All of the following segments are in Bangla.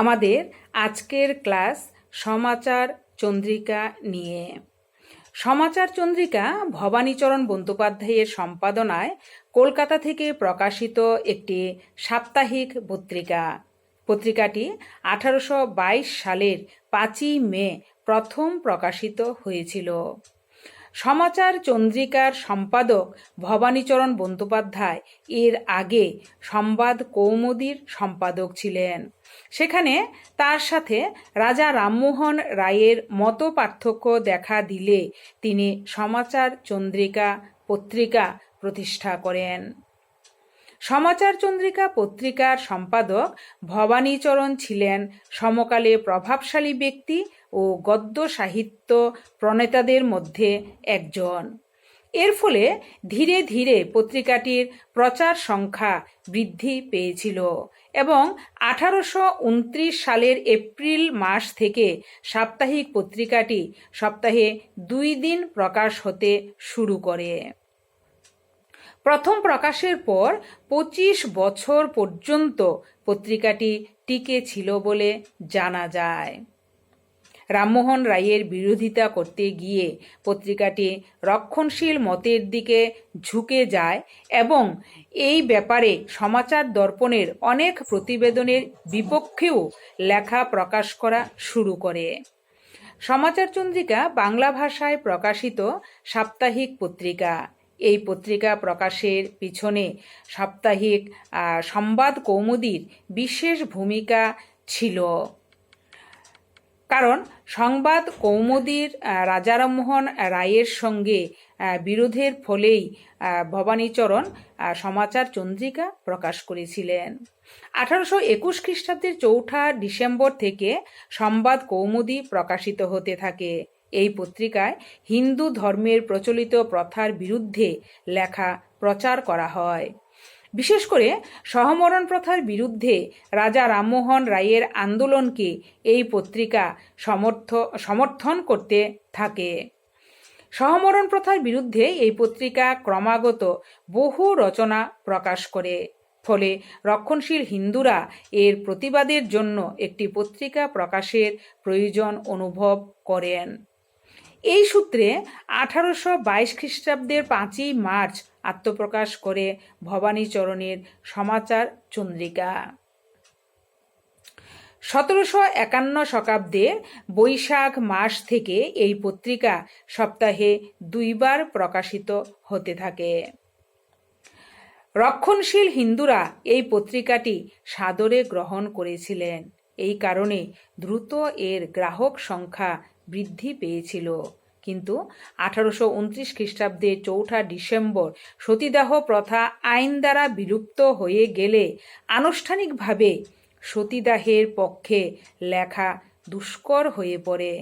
আমাদের আজকের ক্লাস সমাচার চন্দ্রিকা নিয়ে। সমাচার চন্দ্রিকা ভবানীচরণ বন্দ্যোপাধ্যায়ের সম্পাদনায় কলকাতা থেকে প্রকাশিত একটি সাপ্তাহিক পত্রিকা। পত্রিকাটি আঠারোশো বাইশ সালের পাঁচই মে প্রথম প্রকাশিত হয়েছিল। সমাচার চন্দ্রিকার সম্পাদক ভবানীচরণ বন্দ্যোপাধ্যায় এর আগে সংবাদ কৌমুদীর সম্পাদক ছিলেন। সেখানে তার সাথে রাজা রামমোহন রায়ের মত পার্থক্য দেখা দিলে তিনি সমাচার চন্দ্রিকা পত্রিকা প্রতিষ্ঠা করেন। সমাচার চন্দ্রিকা পত্রিকার সম্পাদক ভবানীচরণ ছিলেন সমকালে প্রভাবশালী ব্যক্তি ও গদ্য সাহিত্য প্রণেতাদের মধ্যে একজন। এর ফলে ধীরে ধীরে পত্রিকাটির প্রচার সংখ্যা বৃদ্ধি পেয়েছিল এবং আঠারোশো উনত্রিশ সালের এপ্রিল মাস থেকে সাপ্তাহিক পত্রিকাটি সপ্তাহে দুই দিন প্রকাশ হতে শুরু করে। প্রথম প্রকাশের পর পঁচিশ বছর পর্যন্ত পত্রিকাটি টিকে ছিল বলে জানা যায়। রামমোহন রায়ের বিরোধিতা করতে গিয়ে পত্রিকাটি রক্ষণশীল মতের দিকে ঝুঁকে যায় এবং এই ব্যাপারে সমাচার দর্পণের অনেক প্রতিবেদনের বিপক্ষেও লেখা প্রকাশ করা শুরু করে। সমাচার চন্দ্রিকা বাংলা ভাষায় প্রকাশিত সাপ্তাহিক পত্রিকা। এই পত্রিকা প্রকাশের পিছনে সাপ্তাহিক সংবাদ কৌমুদীর বিশেষ ভূমিকা ছিল। কারণ সংবাদ কৌমুদীর রাজারামমোহন রায়ের সঙ্গে বিরোধের ফলেই ভবানীচরণ সমাচার চন্দ্রিকা প্রকাশ করেছিলেন। আঠারোশো একুশ খ্রিস্টাব্দের চৌঠা ডিসেম্বর থেকে সংবাদ কৌমুদী প্রকাশিত হতে থাকে। এই পত্রিকায় হিন্দু ধর্মের প্রচলিত প্রথার বিরুদ্ধে লেখা প্রচার করা হয়। বিশেষ করে সহমরণ প্রথার বিরুদ্ধে রাজা রামমোহন রায়ের আন্দোলনকে এই পত্রিকা সমর্থ, সমর্থন করতে থাকে। সহমরণ প্রথার বিরুদ্ধে এই পত্রিকা ক্রমাগত বহু রচনা প্রকাশ করে, ফলে রক্ষণশীল হিন্দুরা এর প্রতিবাদের জন্য একটি পত্রিকা প্রকাশের প্রয়োজন অনুভব করেন। এই সূত্রে আঠারোশো বাইশ খ্রিস্টাব্দের পাঁচই মার্চ আত্মপ্রকাশ করে ভবানীচরণের সমাচার চন্দ্রিকা। সতেরোশো একান্ন শতাব্দের বৈশাখ মাস থেকে এই পত্রিকা সপ্তাহে দুইবার প্রকাশিত হতে থাকে। রক্ষণশীল হিন্দুরা এই পত্রিকাটি সাদরে গ্রহণ করেছিলেন। এই কারণে দ্রুত এর গ্রাহক সংখ্যা বৃদ্ধি পেয়েছিল। কিন্তু আঠারোশো উনত্রিশ খ্রিস্টাব্দে চৌঠা ডিসেম্বর সতীদাহ প্রথা আইন দ্বারা বিলুপ্ত হয়ে গেলে আনুষ্ঠানিকভাবে সতীদাহের পক্ষে লেখা দুষ্কর হয়ে পড়ে।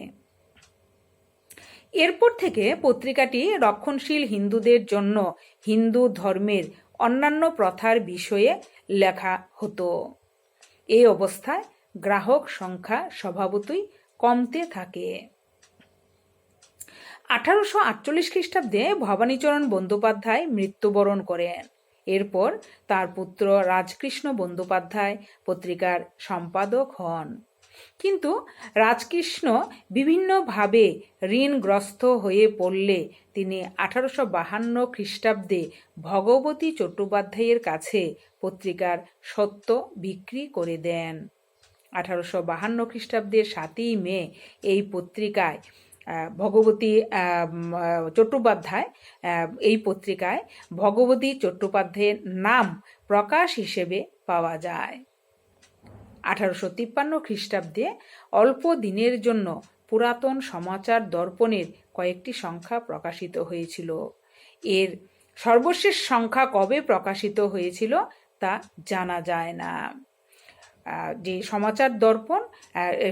এরপর থেকে পত্রিকাটি রক্ষণশীল হিন্দুদের জন্য হিন্দু ধর্মের অন্যান্য প্রথার বিষয়ে লেখা হতো। এই অবস্থায় গ্রাহক সংখ্যা স্বভাবতই কমতে থাকে। আঠারোশো আটচল্লিশ খ্রিস্টাব্দে ভবানীচরণ বন্দ্যোপাধ্যায় মৃত্যুবরণ করেন। এরপর তার পুত্র রাজকৃষ্ণ বন্দ্যোপাধ্যায় পত্রিকার সম্পাদক হন। কিন্তু রাজকৃষ্ণ বিভিন্নভাবে ঋণগ্রস্ত হয়ে পড়লে তিনি আঠারোশো বাহান্ন খ্রিস্টাব্দে ভগবতী চট্টোপাধ্যায়ের কাছে পত্রিকার সত্য বিক্রি করে দেন। আঠারোশো বাহান্ন খ্রিস্টাব্দের সাতই মে এই পত্রিকায় ভগবতী চট্টোপাধ্যায় এই পত্রিকায় ভগবতী চট্টোপাধ্যায়ের নাম প্রকাশ হিসেবে পাওয়া যায়। আঠারোশো তিপ্পান্ন খ্রিস্টাব্দে অল্প দিনের জন্য পুরাতন সমাচার দর্পণের কয়েকটি সংখ্যা প্রকাশিত হয়েছিল। এর সর্বশেষ সংখ্যা কবে প্রকাশিত হয়েছিল তা জানা যায় না। যে সমাচার দর্পণ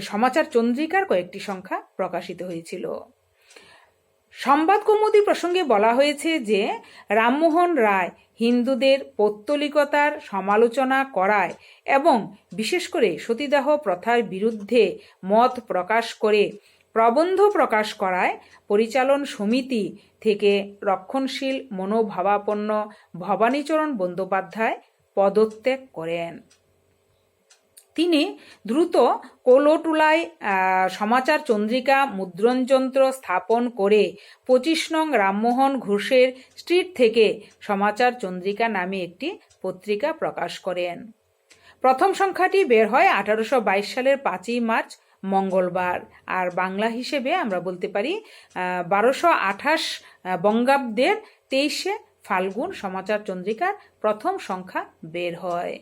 সমাচার চন্দ্রিকার কয়েকটি সংখ্যা প্রকাশিত হয়েছিল। সংবাদ কৌমুদি প্রসঙ্গে বলা হয়েছে যে, রামমোহন রায় হিন্দুদের পৌত্তলিকতার সমালোচনা করায় এবং বিশেষ করে সতীদাহ প্রথার বিরুদ্ধে মত প্রকাশ করে প্রবন্ধ প্রকাশ করায় পরিচালন সমিতি থেকে রক্ষণশীল মনোভাবাপন্ন ভবানীচরণ বন্দ্যোপাধ্যায় পদত্যাগ করেন। তিনি দ্রুত কোলোটুলায় সমাচার চন্দ্রিকা মুদ্রণযন্ত্র স্থাপন করে পঁচিশ নং রামমোহন ঘোষের স্ট্রিট থেকে সমাচার চন্দ্রিকা নামে একটি পত্রিকা প্রকাশ করেন। প্রথম সংখ্যাটি বের হয় আঠারোশো বাইশ সালের পাঁচই মার্চ, মঙ্গলবার। আর বাংলা হিসেবে আমরা বলতে পারি বারোশো আঠাশ বঙ্গাব্দের তেইশে ফাল্গুন সমাচার চন্দ্রিকার প্রথম সংখ্যা বের হয়।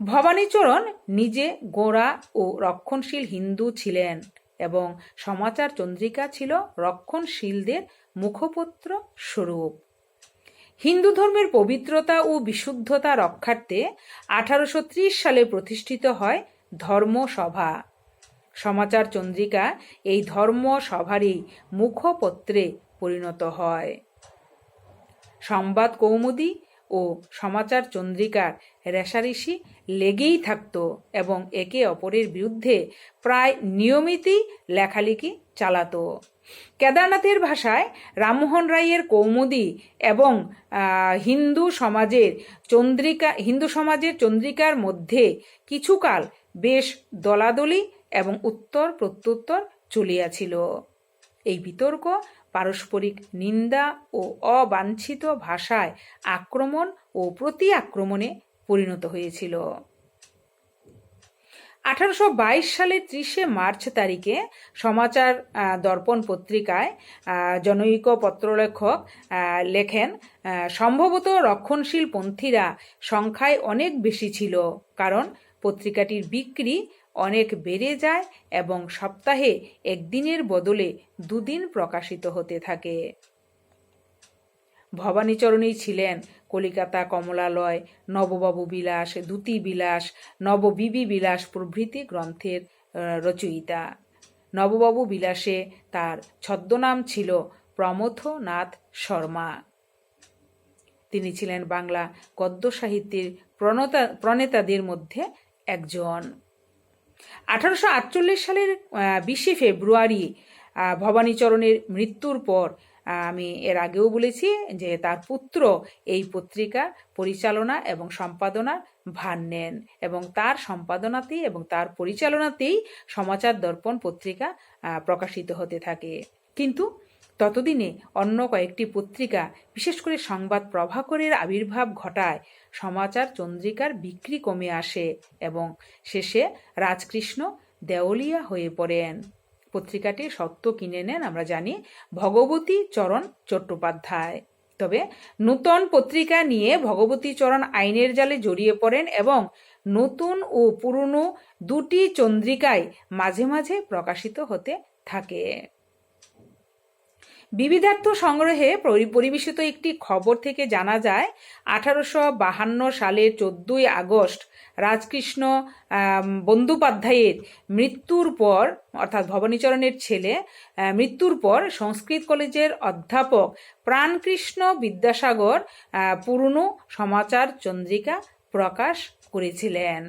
ভবানীচরণ নিজে গোড়া ও রক্ষণশীল হিন্দু ছিলেন এবং সমাচার চন্দ্রিকা ছিল রক্ষণশীলদের মুখপত্র স্বরূপ। হিন্দু ধর্মের পবিত্রতা ও বিশুদ্ধতা রক্ষার্থে আঠারোশো ত্রিশ সালে প্রতিষ্ঠিত হয় ধর্মসভা। সমাচার চন্দ্রিকা এই ধর্ম সভারই মুখপত্রে পরিণত হয়। সংবাদ কৌমুদী ও সমাচার চন্দ্রিকার রেশারেশি লেগেই থাকত এবং একে অপরের বিরুদ্ধে প্রায় নিয়মিতই লেখালেখি চালাতো। কেদারনাথের ভাষায় রামমোহন রায়ের কৌমুদি এবং হিন্দু সমাজের চন্দ্রিকা, হিন্দু সমাজের চন্দ্রিকার মধ্যে কিছুকাল বেশ দলাদলি এবং উত্তর প্রত্যুত্তর চলিয়াছিল। এই বিতর্ক পারস্পরিক নিন্দা ও অবাঞ্ছিত ভাষায় আক্রমণ ও প্রতি আক্রমণে পরিণত হয়েছিল। আঠারোশো বাইশ সালের ত্রিশে মার্চ তারিখে সমাচার দর্পণ পত্রিকায় জনৈক পত্রলেখক লেখেন সম্ভবত রক্ষণশীল পন্থীরা সংখ্যায় অনেক বেশি ছিল, কারণ পত্রিকাটির বিক্রি অনেক বেড়ে যায় এবং সপ্তাহে একদিনের বদলে দুদিন প্রকাশিত হতে থাকে। ভবানীচরণই ছিলেন কলিকাতা কমলালয়, নববাবু বিলাস দ্যুতি বিলাস, নববিবি বিলাস প্রভৃতি গ্রন্থের রচয়িতা। নববাবু বিলাসে তার ছদ্মনাম ছিল প্রমথনাথ শর্মা। তিনি ছিলেন বাংলা গদ্য সাহিত্যের প্রণতা, প্রণেতাদের মধ্যে একজন। আঠারোশো আটচল্লিশ সালের বিশে ফেব্রুয়ারি ভবানীচরণের মৃত্যুর পর আমি এর আগেও বলেছি যে তার পুত্র এই পত্রিকা পরিচালনা এবং সম্পাদনার ভার নেন এবং তার সম্পাদনাতেই এবং তার পরিচালনাতেই সমাচার দর্পণ পত্রিকা প্রকাশিত হতে থাকে। কিন্তু ততদিনে অন্য কয়েকটি পত্রিকা, বিশেষ করে সংবাদ প্রভাকরের আবির্ভাব ঘটায়। সমাচার চন্দ্রিকার বিক্রি কমে আসে এবং শেষে রাজকৃষ্ণ দেওলিয়া হয়ে পড়েন। পত্রিকাটি সত্য কিনে নেন আমরা জানি ভগবতী চরণ চট্টোপাধ্যায়। তবে নূতন পত্রিকা নিয়ে ভগবতী চরণ আইনের জালে জড়িয়ে পড়েন এবং নতুন ও পুরনো দুটি চন্দ্রিকায় মাঝে মাঝে প্রকাশিত হতে থাকে। বিবিধার্থ সংগ্রহে পরিবেশিত একটি খবর থেকে জানা যায়, আঠারোশো বাহান্ন সালের চোদ্দই আগস্ট রাজকৃষ্ণ বন্দ্যোপাধ্যায়ের মৃত্যুর পর, অর্থাৎ ভবানীচরণের ছেলে মৃত্যুর পর সংস্কৃত কলেজের অধ্যাপক প্রাণকৃষ্ণ বিদ্যাসাগর পুরনো সমাচার চন্দ্রিকা প্রকাশ করেছিলেন।